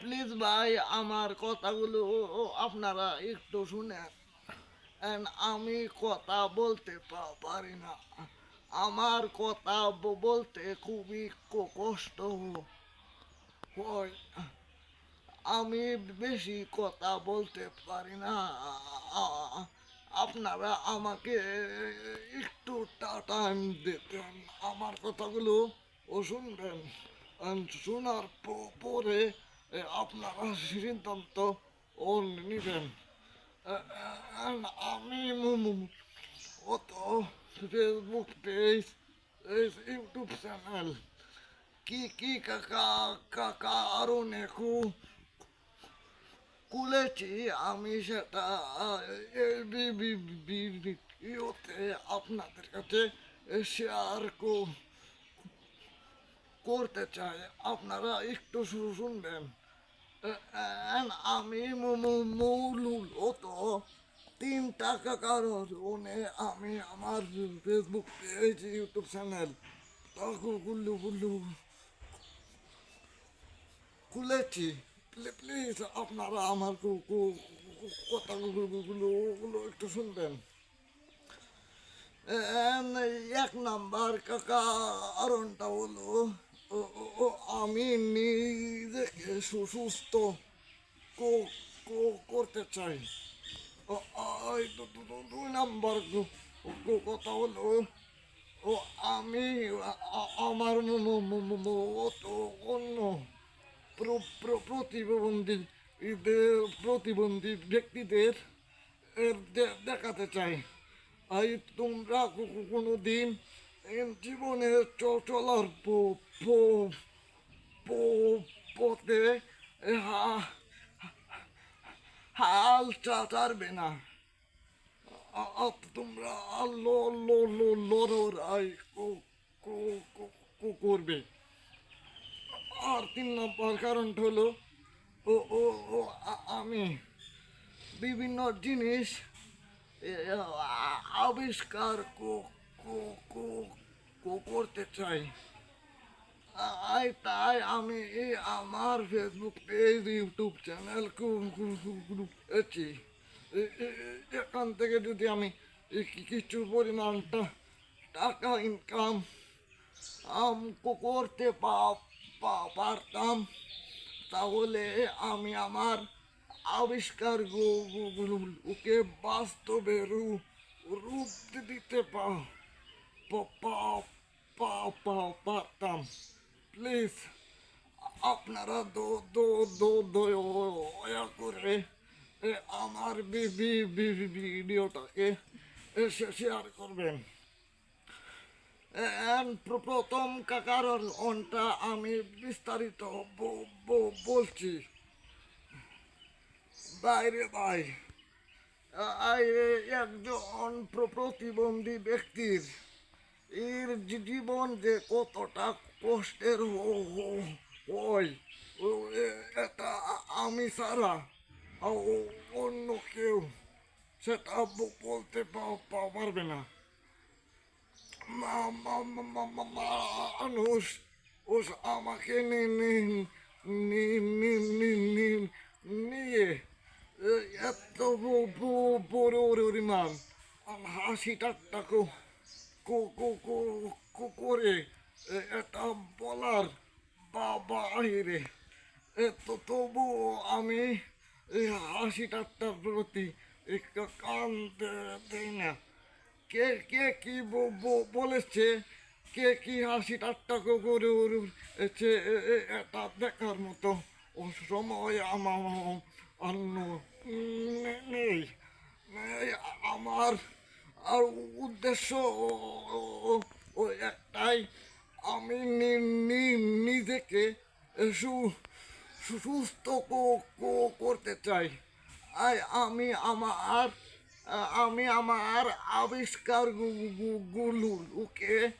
Please ভাই, আমার কথাগুলো আপনারা একটু শুনেন। আমি কথা বলতে পারি না। আমার কথা বলতে খুবই কষ্ট আমি বেশি কথা বলতে পারি না। আপনারা আমাকে একটু টাইম দিতেন। আমার কথাগুলো ও শুনবেন। শোনার পরে আপনারা সিদ্ধান্ত নেবেন আমি অত ফেসবুক পেজ ইউটিউব চ্যানেল কি কি কাকা কাকা আরও নেকু খুলেছি আমি সেটা ইয়েতে আপনাদের কাছে শেয়ার করতে চাই আপনারা একটু শুনবেন আমি মু- মু- মূলত তিন টাকা কারণে আমি আমার Facebook page YouTube channel Gullu Gullu খুলেছি প্লিজ আপনারা আমার কথাগুলো গুলো একটু শুনবেন এক নাম্বার কাকা কারণটা হলো আমি নিজেকে সুস্থ করতে চাই। দুই নাম্বার কথা হলো, ও, আমি আমার মতো অন্য প্র- প্র- প্রতিবন্ধী প্রতিবন্ধী ব্যক্তিদের দেখাতে চাই। তোমরা কোনো দিন জীবনে চলার পথে হাল চা- ছাড়বে না তোমরা লড়াই করবে আর তিন নম্বর কারণটা হলো ও ও ও আমি বিভিন্ন জিনিস আবিষ্কার করতে চাই। তাই আমি আমার ফেসবুক পেজ ইউটিউব চ্যানেল এছি। এখান থেকে যদি আমি কিছু পরিমাণটা টাকা ইনকাম করতে পারতাম, তাহলে আমি আমার আবিষ্কার ওকে বাস্তবে রূপ রূপ দিতে পা পা- পা- পা- পা- পারতাম প্লিজ আপনারা দো দো দো দয়া করে আমার ভিডিওটাকে শেয়ার করবেন প্রথম কাকার অনটা আমি বিস্তারিত বলছি বাইরে আই একজন প্র- প্রতিবন্ধী ব্যক্তির এর জীবন যে কতটা কষ্টের হয় এটা আমি আ- অন্য কেউ সেটা বলতে পারবে না মানুষ ও আমাকে নিয়ে এত বড় আর হাসি কো- করে এটা বলার বাইরে তো তবুও আমি হাসি ঠাট্টার প্রতি কান দেই না। কে কে কি বলেছে? কে কি হাসি ঠাট্টা কো- করে এটা দেখার মতো সময় আমার অন্য নেই, আমার আর উদ্দেশ্য ও- ও- ও, একটাই, আমি নিজেকে সুস্থ করতে চাই। আমি আমার আমি আমার আবিষ্কার গুলোকে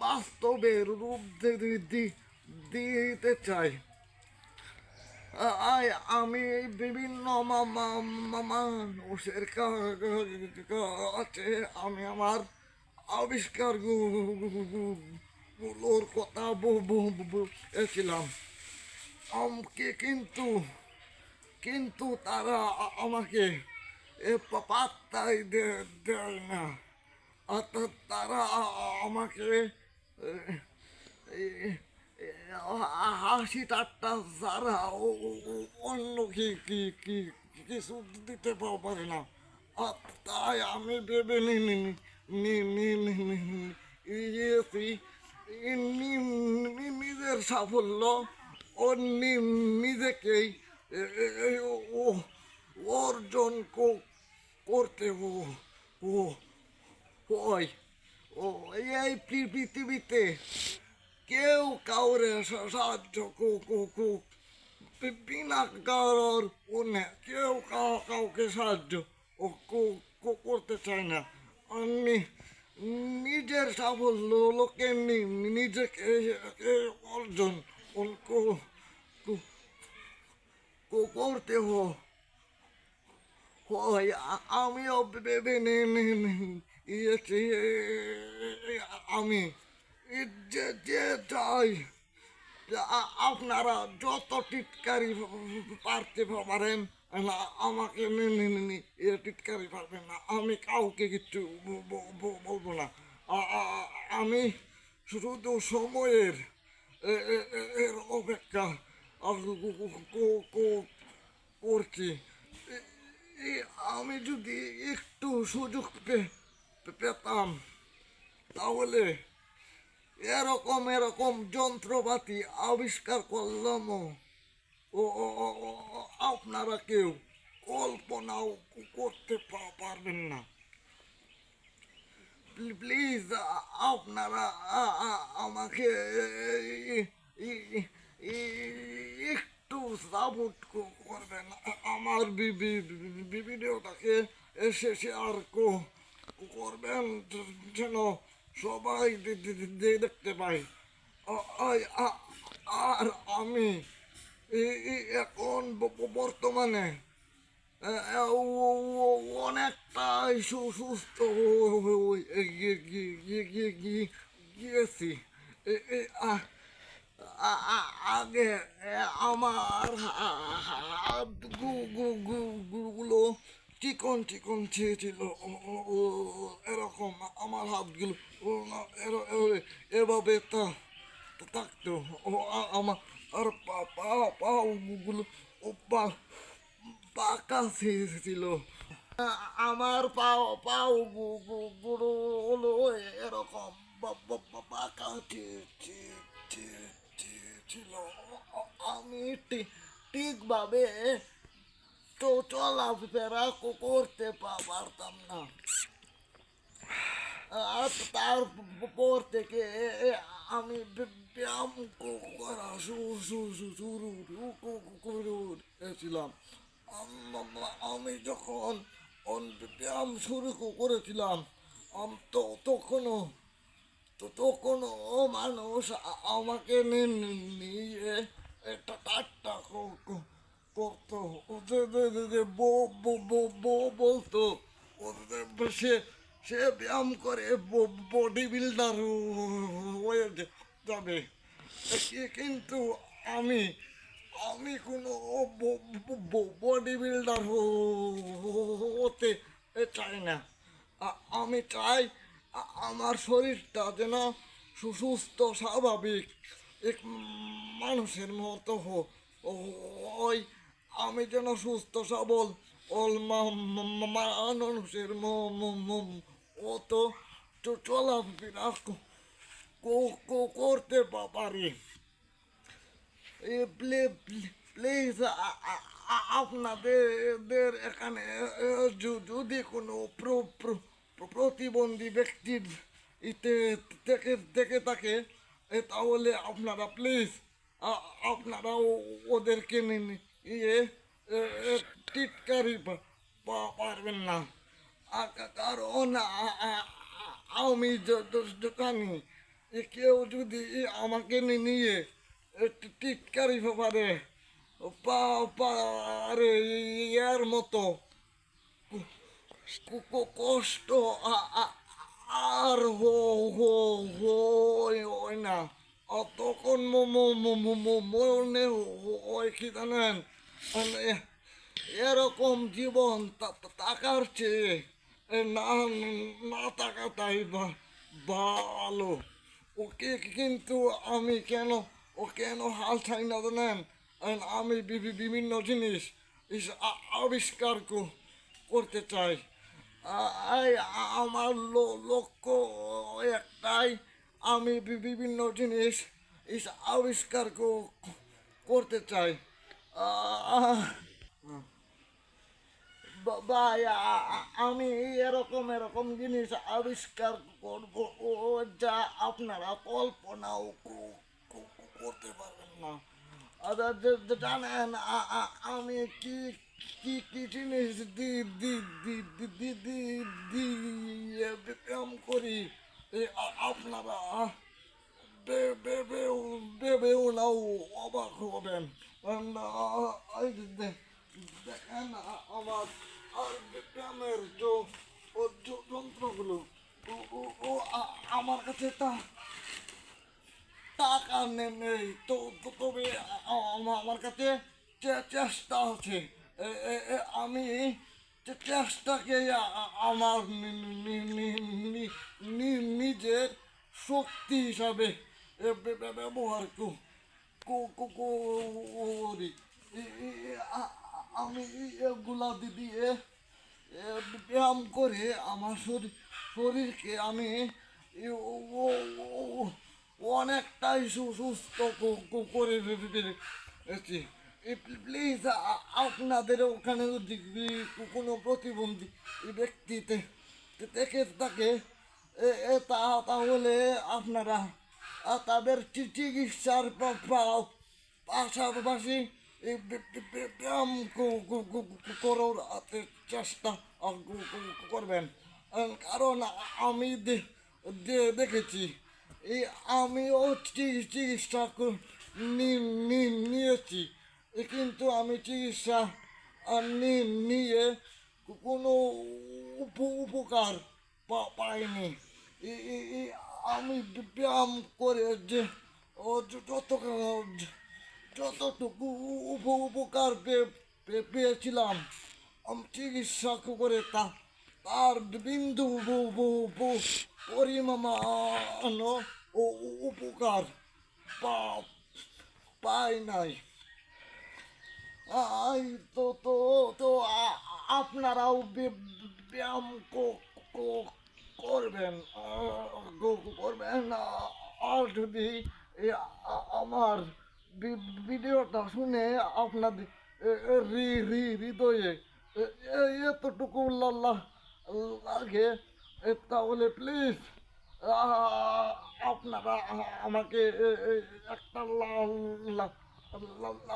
বাস্তবে রূপ দিতে চাই। আমি বিভিন্ন মানুষের কাছে আমি আমার আবিষ্কারগুলোর কথা বলছিলাম আমাকে কিন্তু কিন্তু তারা আমাকে এ পাত্তাই দেয় না। অর্থাৎ তারা আমাকে হাসি ঠাট্টা ছাড়া অন্য কি কি কি কিছু দিতে পারে না তাই আমি ভেবে নি নিজের সাফল্য ও নিজেকেই ও- অর্জন করতে ও ও ওই ও এই পৃথিবীতে কেউ কাউরে সাহায্য বিনা কারোর উন্নয় কেউ কাউ কাউকে সাহায্য করতে চায় না আমি নিজের সাফল্য লোকে নিজেকে অর্জন করতে হয় আমিও ভেবে নে নে- নে- ইয়েছি আমি চাই আপনারা যত টিটকারি পারতে পারেন, না, আমাকে এ টিটকারি পারবেন না। আমি কাউকে ব- বলব না। আমি শুধু সময়ের এর অপেক্ষা করছি। আমি যদি একটু সুযোগ পেতাম, তাহলে এরকম এরকম যন্ত্রপাতি আবিষ্কার করলাম। ও আপনারা কেউ কল্পনাও করতে পারবেন না। প্লিজ আপনারা আমাকে একটু সাপোর্ট করবেন। আমার ভিডিওটাকে শেয়ার কো- করবেন। যেন সবাই দেখতে পাই। আর আমি এখন বর্তমানে অনেকটাই সুস্থ গিয়ে- গিয়ে- গিয়ে- গিয়ে- গিয়ে- গিয়েছি। আগে আমার হাতগুলো চিকন চিকন ছিল ও- এরকম আমার হাতগুলো, ও এভাবে তা থাকতো। ও আমার, আর পা পা পাগুলো ও, পা পাকা ছিল আমার পাও পাও গুলো হলো এরকম পাকা ছিল। আমি ঠিক ঠিকভাবে তো চলাফেরা করতে পারতাম না তারপর থেকে আমি ব্য- ব্যায়াম করা শুরু করেছিলাম আম- যখন ব্যায়াম শুরু করেছিলাম তো তখনও তো তখনও মানুষ আমাকে নিয়ে ক- ক- করতো। ওদের বলতো, ওদের সে সে ব্যায়াম করে বডি বিল্ডার হয়ে যাবে। কিন্তু আমি আমি কোনো বডি বিল্ডার হতে চাই না। আমি চাই আমার শরীরটা যেন সুস্থ স্বাভাবিক, এক মানুষের মতো হো- ওই আমি যেন সুস্থ, সবল। ওল মানুষের চ- চলাফেরা করতে পারি। প্লিজ আপনাদের এখানে যদি কোনো প্র- প্র- প্র- প্রতিবন্ধী ব্যক্তির ইতে, থেকে থেকে থাকে তাহলে আপনারা প্লিজ আপনারা ওদেরকে নিন। ইয়ে টিটকারি পারবেন না। কারণ আমি য- কেউ যদি আমাকে নিয়ে টিটকারি পারে পারে ইয়ার মতো। কষ্ট আর হো হো হয় না। ম- মনে হয় কি জানেন? এরকম জীবন তা- তা- চেয়ে না না টাকাটাই বা- ভালো। ওকে কিন্তু আমি কেন, ও কেন হাল ছাই না জানেন? আমি বিভিন্ন জিনিস আবিষ্কার করতে চাই। আমার লক্ষ্য একটাই, আমি বিভিন্ন জিনিস আবিষ্কার করতে চাই। ভাই আমি এরকম এরকম জিনিস আবিষ্কার করব যা আপনারা কল্পনাও করতে পারবেন না জানেন আমি কি কি কি জিনিস দি দি দি দি দি দি ব্যায়াম করি আপনারা বে- ভেবেও ভেবেও নাও অবাক হবেন দেখেন আমার যন্ত্রগুলো, ও- আমার কাছে টাকা নেই। তো তবে আমার কাছে চেষ্টা আছে। আমি চেষ্টাকে আমার নিজের শক্তি হিসাবে ব্যবহার কো- কো- কো- করি আমি এগুলা দিয়ে ব্যায়াম করে আমার শরীর শরীরকে আমি অনেকটাই সুস্থ করে ফেলেছি প্লিজ আপনাদের ওখানে যদি কোনো প্রতিবন্ধী ব্যক্তিতে থেকে থাকে তাহলে আপনারা তাদের চিকিৎসার পাশাপাশি করার চেষ্টা করবেন। কারণ আমি দেখেছি। এই আমিও চিকিৎসা নিয়েছি। কিন্তু আমি চিকিৎসা নিয়ে কোনো উপকার পাইনি। আমি ব্যায়াম করে যে, ও যত যতটুকু উপ- উপকার পেয়েছিলাম, আমি চিকিৎসা করে তা, তার বিন্দু পরিমাণ ও উপকার পাই নাই। আই তো তো তো আপনারাও ব্যায়াম করবেন করবেন আর যদি আমার ভিডিওটা শুনে আপনাদের হৃ- হৃদয়ে এতটুকু লা- লা- লাগে তাহলে প্লিজ আপনারা আমাকে একটা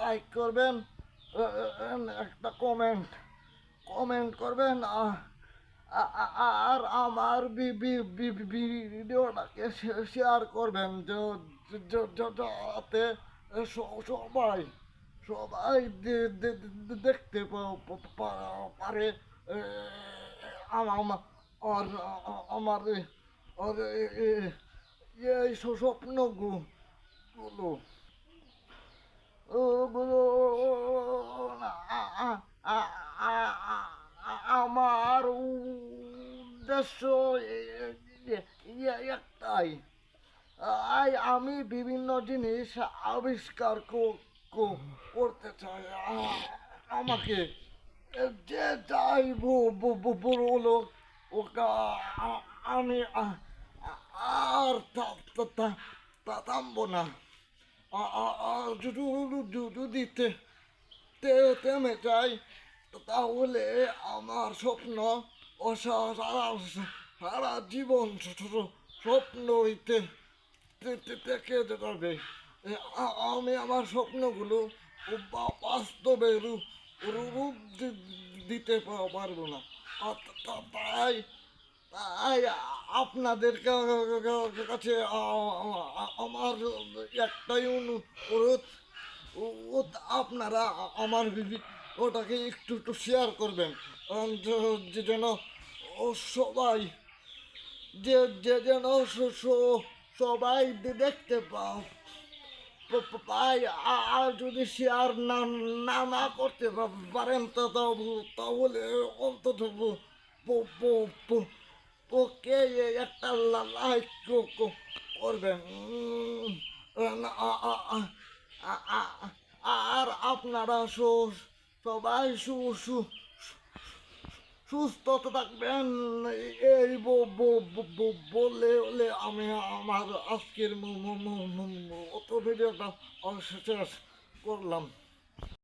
লাইক করবেন একটা কমেন্ট কমেন্ট করবেন আর আমার ভিডিওটাকে শেয়ার করবেন। যাতে সবাই সবাই দেখতে পারে আমার আমার এই স্বপ্নগুলো ওগুলো না, আমার উদ্দেশ্য একটাই। আই, আমি বিভিন্ন জিনিস আবিষ্কার করতে চাই। আমাকে যে যাই বলো ওকে আমি আর থামবো না। আ- আ- আ- যদি, যদি- যদি তে- তে- থেমে যাই। তাহলে আমার স্বপ্ন ও সারা সারা জীবন স- স- স্বপ্ন হইতে তে- তে- থেকে আ- আমি আমার স্বপ্নগুলো বাস্তবে রূপ দিতে পারব না। তাই তাই আপনাদের কাছে আমার একটাই অনুরোধ আপনারা আমার ওটাকে একটু একটু শেয়ার করবেন। যে- যেন ও সবাই, যে যে যেন সবাই দেখতে পাও। পাই আর যদি শেয়ার না না না করতে পারেন, তো তাহলে- অন্তত ওকে একটা লাইক করবেন। আর আপনারা সবাই সুস্থ থাকবেন। এই বলে আমি আমার আজকের মতো ভিডিওটা শেষ করলাম।